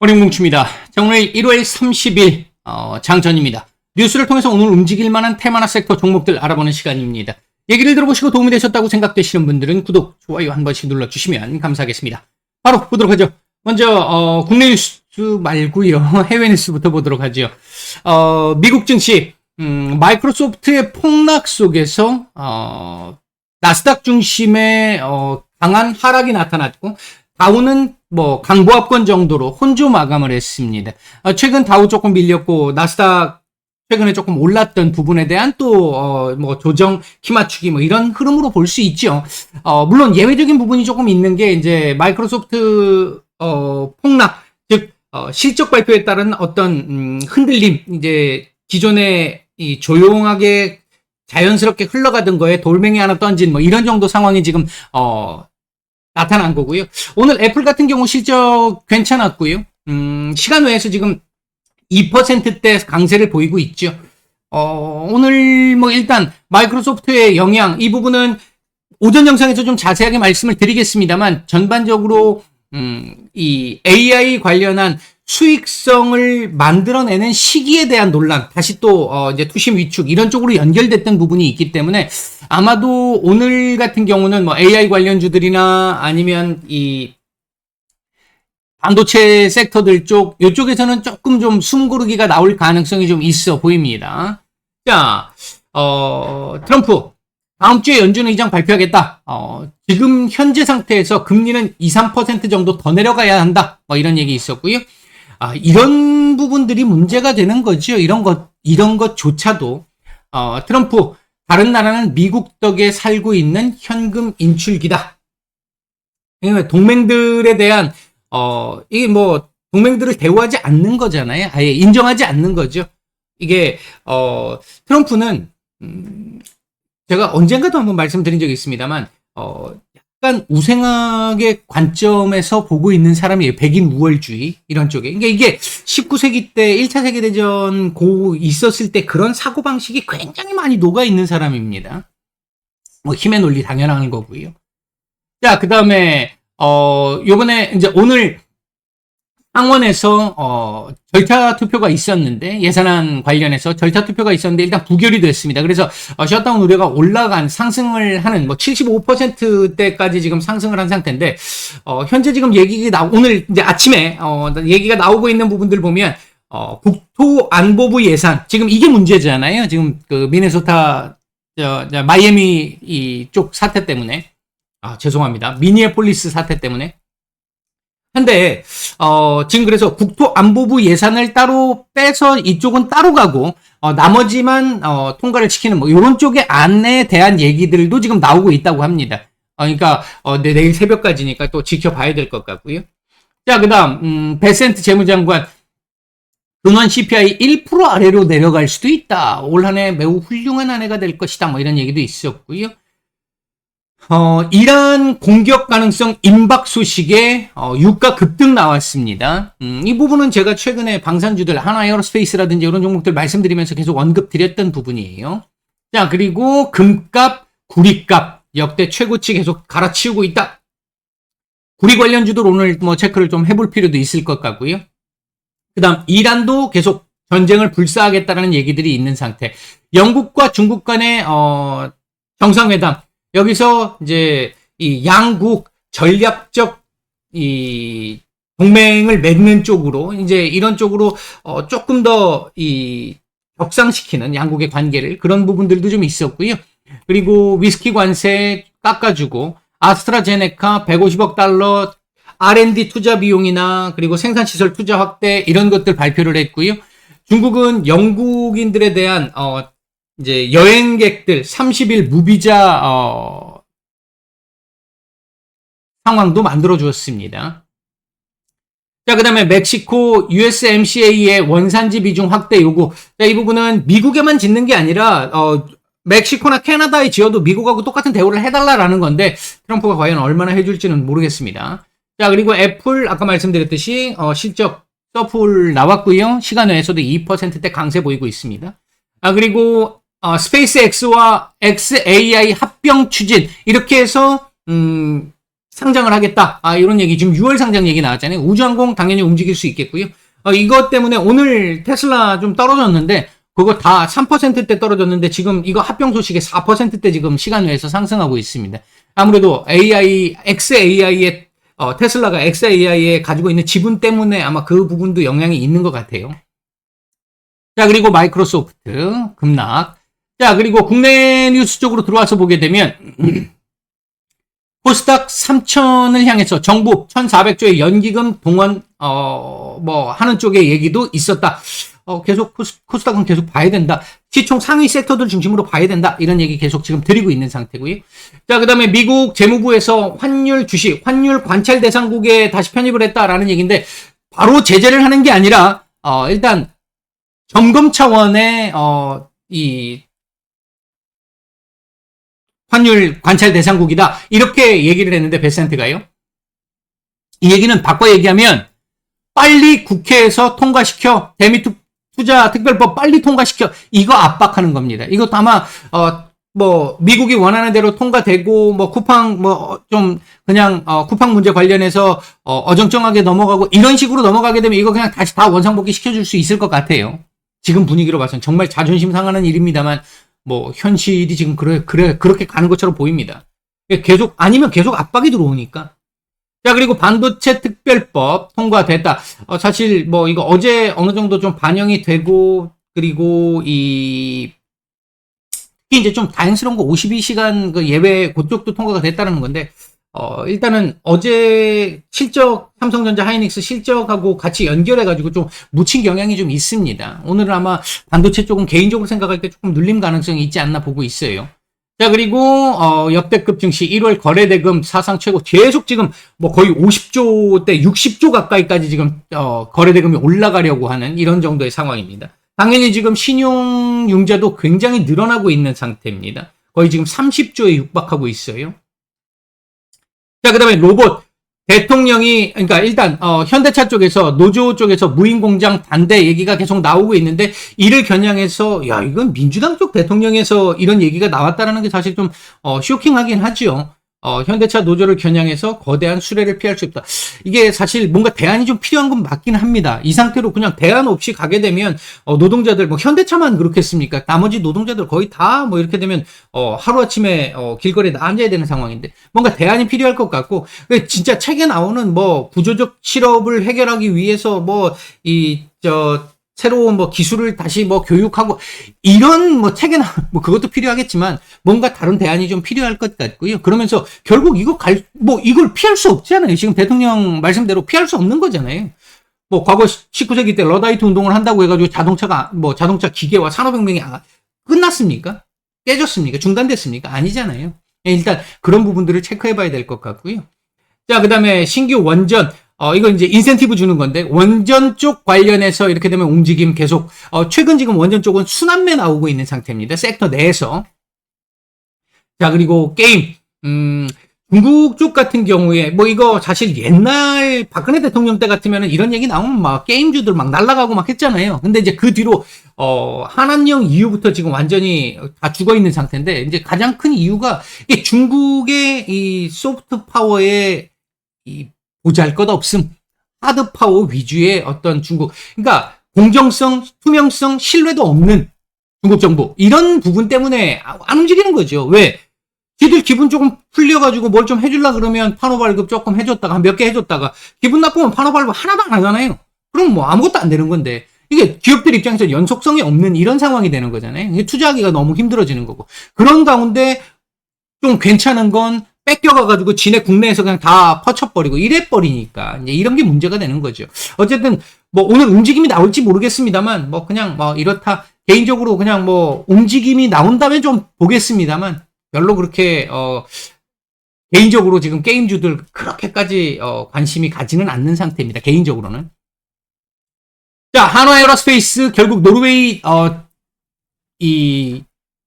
허링뭉치입니다. 자, 오늘 1월 30일 어, 장전입니다. 뉴스를 통해서 오늘 움직일 만한 테마나 섹터 종목들 알아보는 시간입니다. 얘기를 들어보시고 도움이 되셨다고 생각되시는 분들은 구독, 좋아요 한 번씩 눌러주시면 감사하겠습니다. 바로 보도록 하죠. 먼저 어, 국내 뉴스 말고요. 해외 뉴스부터 보도록 하죠. 어, 미국 증시 음, 마이크로소프트의 폭락 속에서 어, 나스닥 중심의 어, 강한 하락이 나타났고 다우는 뭐 강보합권 정도로 혼조 마감을 했습니다. 어, 최근 다우 조금 밀렸고 나스닥 최근에 조금 올랐던 부분에 대한 또뭐 조정 키 맞추기 뭐 이런 흐름으로 볼 수 있죠. 어, 물론 예외적인 부분이 조금 있는 게 이제 마이크로소프트 어, 폭락 즉 어, 실적 발표에 따른 어떤 음, 흔들림 이제 기존에 이 조용하게 자연스럽게 흘러가던 거에 돌멩이 하나 던진 뭐 이런 정도 상황이 지금 어 나타난 거고요. 오늘 애플 같은 경우 실적 괜찮았고요. 음, 시간 외에서 지금 2%대 강세를 보이고 있죠. 어, 오늘 뭐 일단 마이크로소프트의 영향 이 부분은 오전 영상에서 좀 자세하게 말씀을 드리겠습니다만 전반적으로 음, 이 AI 관련한 수익성을 만들어내는 시기에 대한 논란, 다시 또 어, 이제 투심 위축 이런 쪽으로 연결됐던 부분이 있기 때문에 아마도 오늘 같은 경우는 뭐 AI 관련주들이나 아니면 이 반도체 섹터들 쪽 이쪽에서는 조금 좀 숨고르기가 나올 가능성이 좀 있어 보입니다. 자, 어, 트럼프 다음 주에 연준 의장 발표하겠다. 어, 지금 현재 상태에서 금리는 2, 3% 정도 더 내려가야 한다. 뭐 이런 얘기 있었고요. 아, 이런 부분들이 문제가 되는 거죠. 이런 것, 이런 것조차도, 어, 트럼프, 다른 나라는 미국 덕에 살고 있는 현금 인출기다. 동맹들에 대한, 어, 이게 뭐, 동맹들을 대우하지 않는 거잖아요. 아예 인정하지 않는 거죠. 이게, 어, 트럼프는, 음, 제가 언젠가도 한번 말씀드린 적이 있습니다만, 어, 약간 우생학의 관점에서 보고 있는 사람이 백인 우월주의 이런 쪽에. 그러니까 이게 19세기 때 1차 세계대전 고 있었을 때 그런 사고방식이 굉장히 많이 녹아 있는 사람입니다. 뭐 힘의 논리 당연한 거고요. 자, 그 다음에, 어, 요번에 이제 오늘 상원에서 어, 절차 투표가 있었는데 예산안 관련해서 절차 투표가 있었는데 일단 부결이 됐습니다. 그래서 어, 셧다운 우려가 올라간 상승을 하는 뭐 75%대까지 지금 상승을 한 상태인데 어, 현재 지금 얘기가 나 오늘 이제 아침에 어, 얘기가 나오고 있는 부분들 보면 어, 국토안보부 예산 지금 이게 문제잖아요. 지금 그 미네소타 저, 저 마이애미 이 쪽 사태 때문에 아 죄송합니다. 미니애폴리스 사태 때문에 한데 어, 지금 그래서 국토안보부 예산을 따로 빼서 이쪽은 따로 가고 어, 나머지만 어, 통과를 시키는 뭐 이런 쪽의 안에 대한 얘기들도 지금 나오고 있다고 합니다. 어, 그러니까 어, 내, 내일 새벽까지니까 또 지켜봐야 될 것 같고요. 자, 그다음 음, 베센트 재무장관 근원 CPI 1% 아래로 내려갈 수도 있다. 올 한 해 매우 훌륭한 한 해가 될 것이다. 뭐 이런 얘기도 있었고요. 어, 이란 공격 가능성 임박 소식에 어, 유가 급등 나왔습니다. 음, 이 부분은 제가 최근에 방산주들 하나 에어로스페이스라든지 이런 종목들 말씀드리면서 계속 언급 드렸던 부분이에요. 자, 그리고 금값, 구리값 역대 최고치 계속 갈아치우고 있다. 구리 관련주들 오늘 뭐 체크를 좀 해볼 필요도 있을 것 같고요. 그 다음 이란도 계속 전쟁을 불사하겠다라는 얘기들이 있는 상태. 영국과 중국 간의 어, 정상회담 여기서 이제 이 양국 전략적 이 동맹을 맺는 쪽으로 이제 이런 쪽으로 어 조금 더 이 격상시키는 양국의 관계를 그런 부분들도 좀 있었고요. 그리고 위스키 관세 깎아주고 아스트라제네카 150억 달러 R&D 투자 비용이나 그리고 생산 시설 투자 확대 이런 것들 발표를 했고요. 중국은 영국인들에 대한 어 이제 여행객들 30일 무비자 어, 상황도 만들어 주었습니다. 자, 그 다음에 멕시코 USMCA의 원산지 비중 확대 요구. 자, 이 부분은 미국에만 짓는 게 아니라, 어, 멕시코나 캐나다에 지어도 미국하고 똑같은 대우를 해달라라는 건데, 트럼프가 과연 얼마나 해줄지는 모르겠습니다. 자, 그리고 애플, 아까 말씀드렸듯이, 어, 실적 서풀 나왔고요 시간 외에서도 2%대 강세 보이고 있습니다. 아, 그리고 어, 스페이스 X와 XAI 합병 추진 이렇게 해서 음, 상장을 하겠다. 아, 이런 얘기, 지금 6월 상장 얘기 나왔잖아요. 우주항공 당연히 움직일 수 있겠고요. 어, 이것 때문에 오늘 테슬라 좀 떨어졌는데, 그거 다 3%대 떨어졌는데, 지금 이거 합병 소식에 4%대 지금 시간 외에서 상승하고 있습니다. 아무래도 AI, XAI의, 어, 테슬라가 XAI에 가지고 있는 지분 때문에 아마 그 부분도 영향이 있는 것 같아요. 자, 그리고 마이크로소프트, 급락. 자, 그리고 국내 뉴스 쪽으로 들어와서 보게 되면, 코스닥 3천을 향해서 정부 1,400조의 연기금 동원, 어, 뭐, 하는 쪽의 얘기도 있었다. 어, 계속 코스, 코스닥은 계속 봐야 된다. 시총 상위 섹터들 중심으로 봐야 된다. 이런 얘기 계속 지금 드리고 있는 상태고요. 자, 그 다음에 미국 재무부에서 환율 주식, 환율 관찰 대상국에 다시 편입을 했다라는 얘기인데, 바로 제재를 하는 게 아니라, 어, 일단, 점검 차원의, 어, 이, 환율 관찰 대상국이다. 이렇게 얘기를 했는데, 베센트가요. 이 얘기는 바꿔 얘기하면, 빨리 국회에서 통과시켜, 대미 투- 투자 특별법 빨리 통과시켜, 이거 압박하는 겁니다. 이것도 아마, 어, 뭐, 미국이 원하는 대로 통과되고, 뭐, 쿠팡, 뭐, 좀, 그냥, 어, 쿠팡 문제 관련해서, 어, 어정쩡하게 넘어가고, 이런 식으로 넘어가게 되면 이거 그냥 다시 다 원상복귀 시켜줄 수 있을 것 같아요. 지금 분위기로 봐서는 정말 자존심 상하는 일입니다만, 뭐, 현실이 지금 그래, 그래, 그렇게 가는 것처럼 보입니다. 계속, 아니면 계속 압박이 들어오니까. 자, 그리고 반도체 특별법 통과됐다. 어, 사실, 뭐, 이거 어제 어느 정도 좀 반영이 되고, 그리고 이, 특히 이제 좀 다행스러운 거 52시간 그 예외 그쪽도 통과가 됐다는 건데, 어, 일단은 어제 실적, 삼성전자 하이닉스 실적하고 같이 연결해가지고 좀 묻힌 경향이 좀 있습니다. 오늘은 아마 반도체 쪽은 개인적으로 생각할 때 조금 눌림 가능성이 있지 않나 보고 있어요. 자, 그리고, 어, 역대급 증시 1월 거래대금 사상 최고 계속 지금 뭐 거의 50조 대 60조 가까이까지 지금, 어, 거래대금이 올라가려고 하는 이런 정도의 상황입니다. 당연히 지금 신용융자도 굉장히 늘어나고 있는 상태입니다. 거의 지금 30조에 육박하고 있어요. 자, 그 다음에 로봇. 대통령이, 그러니까 일단, 어, 현대차 쪽에서, 노조 쪽에서 무인공장 반대 얘기가 계속 나오고 있는데, 이를 겨냥해서, 야, 이건 민주당 쪽 대통령에서 이런 얘기가 나왔다는 게 사실 좀, 어, 쇼킹하긴 하죠. 어, 현대차 노조를 겨냥해서 거대한 수혜를 피할 수 없다. 이게 사실 뭔가 대안이 좀 필요한 건 맞긴 합니다. 이 상태로 그냥 대안 없이 가게 되면 어, 노동자들 뭐 현대차만 그렇겠습니까? 나머지 노동자들 거의 다 뭐 이렇게 되면 어, 하루 아침에 어, 길거리에 앉아야 되는 상황인데 뭔가 대안이 필요할 것 같고 그 진짜 책에 나오는 뭐 구조적 실업을 해결하기 위해서 뭐 이저 새로운 뭐 기술을 다시 뭐 교육하고 이런 뭐 책에 나, 뭐 그것도 필요하겠지만 뭔가 다른 대안이 좀 필요할 것 같고요. 그러면서 결국 이거 갈, 뭐 이걸 피할 수 없잖아요. 지금 대통령 말씀대로 피할 수 없는 거잖아요. 뭐 과거 19세기 때 러다이트 운동을 한다고 해가지고 자동차가 뭐 자동차 기계와 산업혁명이 아- 끝났습니까? 깨졌습니까? 중단됐습니까? 아니잖아요. 일단 그런 부분들을 체크해봐야 될 것 같고요. 자, 그 다음에 신규 원전. 어, 이거 이제 인센티브 주는 건데, 원전 쪽 관련해서 이렇게 되면 움직임 계속, 어, 최근 지금 원전 쪽은 순환매 나오고 있는 상태입니다. 섹터 내에서. 자, 그리고 게임. 음, 중국 쪽 같은 경우에, 뭐 이거 사실 옛날 박근혜 대통령 때 같으면 이런 얘기 나오면 막 게임주들 막 날아가고 막 했잖아요. 근데 이제 그 뒤로, 어, 한한령 이후부터 지금 완전히 다 죽어 있는 상태인데, 이제 가장 큰 이유가, 이 중국의 이 소프트 파워의 이 보잘 것 없음, 하드 파워 위주의 어떤 중국, 그러니까 공정성, 투명성, 신뢰도 없는 중국 정부 이런 부분 때문에 안 움직이는 거죠. 왜? 지들 기분 조금 풀려가지고 뭘 좀 해줄라 그러면 판호 발급 조금 해줬다가 한 몇 개 해줬다가 기분 나쁘면 판호 발급 하나도 안 하잖아요. 그럼 뭐 아무것도 안 되는 건데 이게 기업들 입장에서 연속성이 없는 이런 상황이 되는 거잖아요. 투자하기가 너무 힘들어지는 거고 그런 가운데 좀 괜찮은 건 뺏겨가가지고 지네 국내에서 그냥 다 퍼쳐버리고 이래버리니까 이제 이런 게 문제가 되는 거죠. 어쨌든 뭐 오늘 움직임이 나올지 모르겠습니다만 뭐 그냥 뭐 이렇다 개인적으로 그냥 뭐 움직임이 나온다면 좀 보겠습니다만 별로 그렇게 어 개인적으로 지금 게임주들 그렇게까지 어 관심이 가지는 않는 상태입니다. 개인적으로는. 자, 한화 에어로스페이스 결국 노르웨이 어 이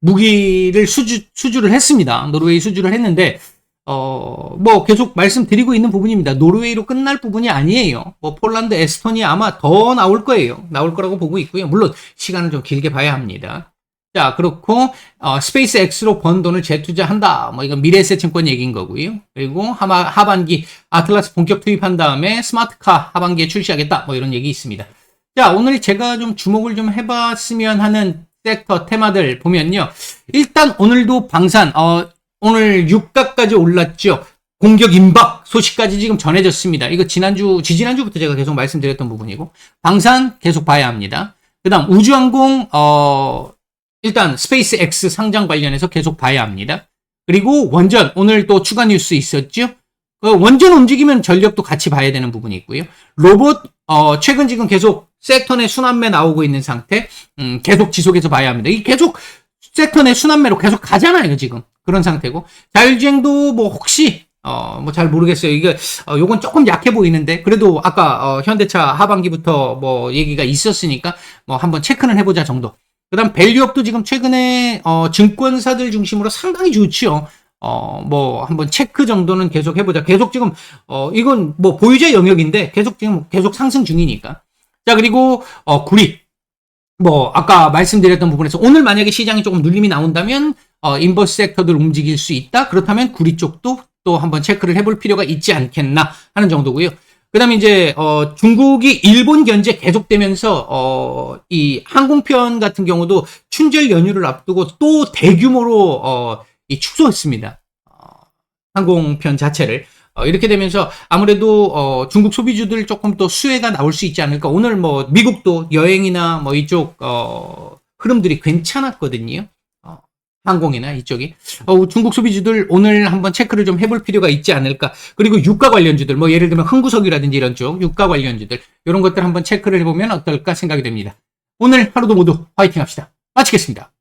무기를 수주 수주를 했습니다. 노르웨이 수주를 했는데 어, 뭐 계속 말씀드리고 있는 부분입니다. 노르웨이로 끝날 부분이 아니에요. 뭐 폴란드, 에스토니아 아마 더 나올 거예요. 나올 거라고 보고 있고요. 물론 시간을 좀 길게 봐야 합니다. 자, 그렇고 어, 스페이스 X로 번 돈을 재투자한다. 뭐 이건 미래에셋 증권 얘기인 거고요. 그리고 하마, 하반기 아틀라스 본격 투입한 다음에 스마트카 하반기에 출시하겠다. 뭐 이런 얘기 있습니다. 자, 오늘 제가 좀 주목을 좀 해봤으면 하는 섹터 테마들 보면요. 일단 오늘도 방산 어, 오늘 유가까지 올랐죠. 공격 임박 소식까지 지금 전해졌습니다. 이거 지난주, 지지난주부터 제가 계속 말씀드렸던 부분이고, 방산 계속 봐야 합니다. 그 다음 우주항공, 어, 일단 스페이스 X 상장 관련해서 계속 봐야 합니다. 그리고 원전, 오늘 또 추가 뉴스 있었죠? 그 원전 움직이면 전력도 같이 봐야 되는 부분이 있고요. 로봇, 어, 최근 지금 계속 내 순환매 나오고 있는 상태, 음, 계속 지속해서 봐야 합니다. 이 계속 내 순환매로 계속 가잖아요, 지금. 그런 상태고. 자율주행도 뭐 혹시 어, 뭐 잘 모르겠어요. 이게, 어, 요건 조금 약해 보이는데, 그래도 아까, 어, 현대차 하반기부터 뭐 얘기가 있었으니까, 뭐 한번 체크는 해보자 정도. 그 다음 밸류업도 지금 최근에, 어, 증권사들 중심으로 상당히 좋지요. 어, 뭐 한번 체크 정도는 계속 해보자. 계속 지금, 어, 이건 뭐 보유자 영역인데, 계속 지금 계속 상승 중이니까. 자, 그리고, 어, 구리. 뭐, 아까 말씀드렸던 부분에서 오늘 만약에 시장이 조금 눌림이 나온다면, 어, 인버스 섹터들 움직일 수 있다? 그렇다면 구리 쪽도 또 한번 체크를 해볼 필요가 있지 않겠나 하는 정도고요. 그 다음에 이제, 어, 중국이 일본 견제 계속되면서, 어, 이 항공편 같은 경우도 춘절 연휴를 앞두고 또 대규모로, 어, 이 축소했습니다. 어, 항공편 자체를. 어, 이렇게 되면서 아무래도 어, 중국 소비주들 조금 또 수혜가 나올 수 있지 않을까. 오늘 뭐 미국도 여행이나 뭐 이쪽 어, 흐름들이 괜찮았거든요. 어, 항공이나 이쪽이 어, 중국 소비주들 오늘 한번 체크를 좀 해볼 필요가 있지 않을까. 그리고 유가 관련주들 뭐 예를 들면 흥구석이라든지 이런 쪽 유가 관련주들 이런 것들 한번 체크를 해보면 어떨까 생각이 됩니다. 오늘 하루도 모두 화이팅 합시다. 마치겠습니다.